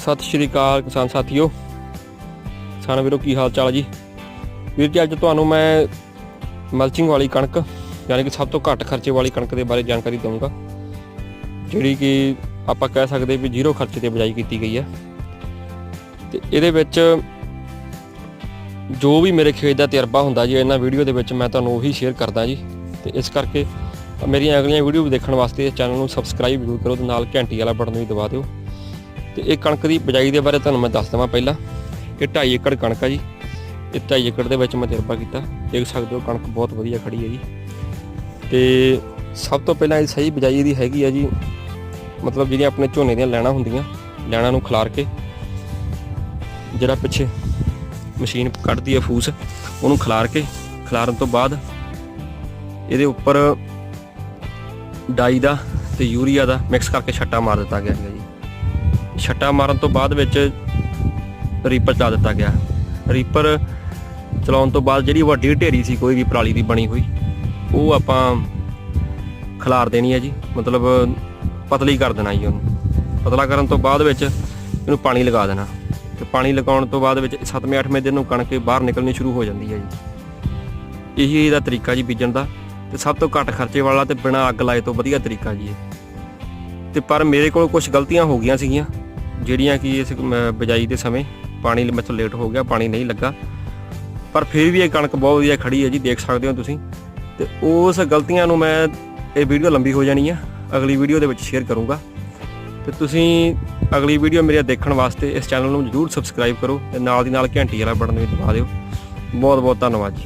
ਸਤਿ ਸ਼੍ਰੀ ਅਕਾਲ ਕਿਸਾਨ ਸਾਥੀਓ। ਕਿਸਾਨ ਵੀਰੋ, ਕੀ ਹਾਲ ਚਾਲ ਜੀ? ਵੀਰ ਜੀ, ਅੱਜ ਤੁਹਾਨੂੰ ਮੈਂ ਮਲਚਿੰਗ ਵਾਲੀ ਕਣਕ, ਯਾਨੀ ਕਿ ਸਭ ਤੋਂ ਘੱਟ ਖਰਚੇ ਵਾਲੀ ਕਣਕ ਦੇ ਬਾਰੇ ਜਾਣਕਾਰੀ ਦਊਂਗਾ, ਜਿਹੜੀ ਕਿ ਆਪਾਂ ਕਹਿ ਸਕਦੇ ਵੀ ਜ਼ੀਰੋ ਖਰਚੇ ਤੇ ਬਿਜਾਈ ਕੀਤੀ ਗਈ ਹੈ। ਤੇ ਇਹਦੇ ਵਿੱਚ ਜੋ ਵੀ ਮੇਰੇ ਖੇਤ ਦਾ ਤਜਰਬਾ ਹੁੰਦਾ ਜੀ, ਇਹਨਾਂ ਵੀਡੀਓ ਦੇ ਵਿੱਚ ਮੈਂ ਤੁਹਾਨੂੰ ਉਹੀ ਸ਼ੇਅਰ ਕਰਦਾ ਜੀ। ਤੇ ਇਸ ਕਰਕੇ ਮੇਰੀਆਂ ਅਗਲੀਆਂ ਵੀਡੀਓ ਦੇਖਣ ਵਾਸਤੇ ਚੈਨਲ ਨੂੰ ਸਬਸਕ੍ਰਾਈਬ ਜ਼ਰੂਰ ਕਰੋ ਤੇ ਨਾਲ ਘੰਟੀ ਵਾਲਾ ਬਟਨ ਵੀ ਦਬਾ ਦਿਓ। ਤੇ ਇਹ ਕਣਕ ਦੀ ਬਿਜਾਈ ਦੇ ਬਾਰੇ ਤੁਹਾਨੂੰ ਮੈਂ ਦੱਸ ਦਵਾਂ ਪਹਿਲਾਂ ਇਹ 2.5 ਏਕੜ ਕਣਕ ਆ ਜੀ। ਇਹ 2.5 ਏਕੜ ਦੇ ਵਿੱਚ ਮੈਂ ਤਜਰਬਾ ਕੀਤਾ। ਦੇਖ ਸਕਦੇ ਹੋ ਕਣਕ ਬਹੁਤ ਵਧੀਆ ਖੜੀ ਹੈ ਜੀ। ਤੇ ਸਭ ਤੋਂ ਪਹਿਲਾਂ ਇਹ ਸਹੀ ਬਿਜਾਈ ਦੀ ਹੈਗੀ ਆ ਜੀ। ਮਤਲਬ ਜਿਹੜੀਆਂ ਆਪਣੇ ਝੋਨੇ ਦੀਆਂ ਲੈਣਾ ਹੁੰਦੀਆਂ, ਲੈਣਾ ਨੂੰ ਖਿਲਾਰ ਕੇ ਜਿਹੜਾ ਪਿੱਛੇ ਮਸ਼ੀਨ ਕੱਢਦੀ ਹੈ ਫੂਸ, ਉਹਨੂੰ ਖਿਲਾਰ ਕੇ, ਖਿਲਾਰਨ ਤੋਂ ਬਾਅਦ ਇਹਦੇ ਉੱਪਰ ਡਾਈ ਦਾ ਤੇ ਯੂਰੀਆ ਦਾ ਮਿਕਸ ਕਰਕੇ ਛੱਟਾ ਮਾਰ ਦਿੱਤਾ ਗਿਆ ਹੈਗਾ ਜੀ। ਛੱਟਾ ਮਾਰਨ ਤੋਂ ਬਾਅਦ ਵਿੱਚ ਰੀਪਰ ਚਲਾ ਦਿੱਤਾ ਗਿਆ। ਰੀਪਰ ਚਲਾਉਣ ਤੋਂ ਬਾਅਦ ਜਿਹੜੀ ਵੱਡੀ ਢੇਰੀ ਸੀ, ਕੋਈ ਵੀ ਪਰਾਲੀ ਦੀ ਬਣੀ ਹੋਈ, ਉਹ ਆਪਾਂ ਖਿਲਾਰ ਦੇਣੀ ਹੈ ਜੀ। ਮਤਲਬ ਪਤਲੀ ਕਰ ਦੇਣਾ ਜੀ ਉਹਨੂੰ। ਪਤਲਾ ਕਰਨ ਤੋਂ ਬਾਅਦ ਵਿੱਚ ਇਹਨੂੰ ਪਾਣੀ ਲਗਾ ਦੇਣਾ। ਤੇ ਪਾਣੀ ਲਗਾਉਣ ਤੋਂ ਬਾਅਦ ਵਿੱਚ 7ਵੇਂ 8ਵੇਂ ਦਿਨ ਨੂੰ ਕਣਕ ਬਾਹਰ ਨਿਕਲਣੀ ਸ਼ੁਰੂ ਹੋ ਜਾਂਦੀ ਹੈ ਜੀ। ਇਹੀ ਇਹਦਾ ਤਰੀਕਾ ਜੀ ਬੀਜਣ ਦਾ। ਤੇ ਸਭ ਤੋਂ ਘੱਟ ਖਰਚੇ ਵਾਲਾ ਤੇ ਬਿਨਾਂ ਅੱਗ ਲਾਏ ਤੋਂ ਵਧੀਆ ਤਰੀਕਾ ਜੀ ਇਹ। ਤੇ ਪਰ ਮੇਰੇ ਕੋਲ ਕੁਝ ਗਲਤੀਆਂ ਹੋ ਗਈਆਂ ਸੀਗੀਆਂ। ਜਿਹੜੀਆਂ ਕਿ ਇਸ ਮ- ਬਿਜਾਈ ਦੇ ਸਮੇਂ ਪਾਣੀ ਮੇਰੇ ਤੋਂ ਲੇਟ ਹੋ ਗਿਆ, ਪਾਣੀ ਨਹੀਂ ਲੱਗਾ। ਪਰ ਫਿਰ ਵੀ ਇਹ ਕਣਕ ਬਹੁਤ ਵਧੀਆ ਖੜੀ ਹੈ ਜੀ, ਦੇਖ ਸਕਦੇ ਹੋ ਤੁਸੀਂ। ਤੇ ਉਸ ਗਲਤੀਆਂ ਨੂੰ ਮੈਂ ਇਹ ਵੀਡੀਓ ਲੰਬੀ ਹੋ ਜਾਣੀ ਆ, ਅਗਲੀ ਵੀਡੀਓ ਦੇ ਵਿੱਚ ਸ਼ੇਅਰ ਕਰੂੰਗਾ। ਤੇ ਤੁਸੀਂ ਅਗਲੀ ਵੀਡੀਓ ਮੇਰੇ ਦੇਖਣ ਵਾਸਤੇ ਇਸ ਚੈਨਲ ਨੂੰ ਜਰੂਰ ਸਬਸਕ੍ਰਾਈਬ ਕਰੋ ਤੇ ਨਾਲ ਦੀ ਨਾਲ ਘੰਟੀ ਵਾਲਾ ਬਟਨ ਵੀ ਦਬਾ ਦਿਓ। ਬਹੁਤ ਬਹੁਤ ਧੰਨਵਾਦ ਜੀ।